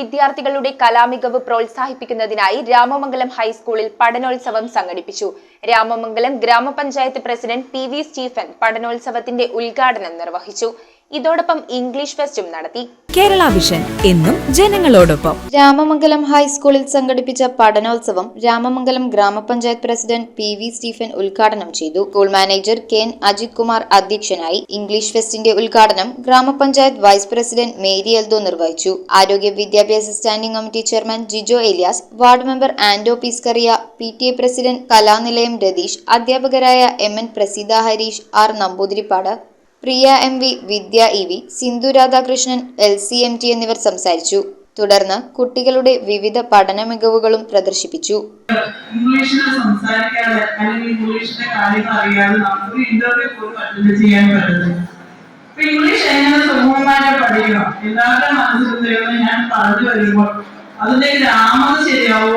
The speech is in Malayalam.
വിദ്യാർത്ഥികളുടെ കലാമികവ് പ്രോത്സാഹിപ്പിക്കുന്നതിനായി രാമമംഗലം ഹൈസ്കൂളിൽ പഠനോത്സവം സംഘടിപ്പിച്ചു. രാമമംഗലം ഗ്രാമപഞ്ചായത്ത് പ്രസിഡന്റ് പി വി സ്റ്റീഫൻ പഠനോത്സവത്തിന്റെ ഉദ്ഘാടനം നിർവഹിച്ചു. ഇതോടൊപ്പം ഇംഗ്ലീഷ് ഫെസ്റ്റും നടത്തി. കേരള വിഷൻ എന്നും ജനങ്ങളോടൊപ്പം. രാമമംഗലം ഹൈസ്കൂളിൽ സംഘടിപ്പിച്ച പഠനോത്സവം രാമമംഗലം ഗ്രാമപഞ്ചായത്ത് പ്രസിഡന്റ് പി വി സ്റ്റീഫൻ ഉദ്ഘാടനം ചെയ്തു. School manager K N Ajith Kumar അധ്യക്ഷനായി ഇംഗ്ലീഷ് ഫെസ്റ്റിന്റെ ഉദ്ഘാടനം ഗ്രാമപഞ്ചായത്ത് വൈസ് പ്രസിഡന്റ് മേരി എൽദോ നിർവഹിച്ചു. ആരോഗ്യ വിദ്യാഭ്യാസ standing committee chairman Jijo Elias ward member Anto Peeskaria P T A president Kalanilayam Ratheesh അധ്യാപകരായ M N Praseetha Harish R Namboothiripad Priya M V Vidya E V Sindhu Radhakrishnan L C M T എന്നിവർ സംസാരിച്ചു. തുടർന്ന് കുട്ടികളുടെ വിവിധ പഠന മികവുകളും പ്രദർശിപ്പിച്ചു. അല്ലെങ്കിൽ ഇന്റർവ്യൂ ചെയ്യാൻ ഇംഗ്ലീഷ് എങ്ങനെ സുഗമമായിട്ട് പഠിക്കണം? എല്ലാവരുടെ മനസ്സിൽ ഞാൻ പറഞ്ഞു വരുമ്പോൾ അതിന്റെ ഗ്രാമർ ശരിയാവോ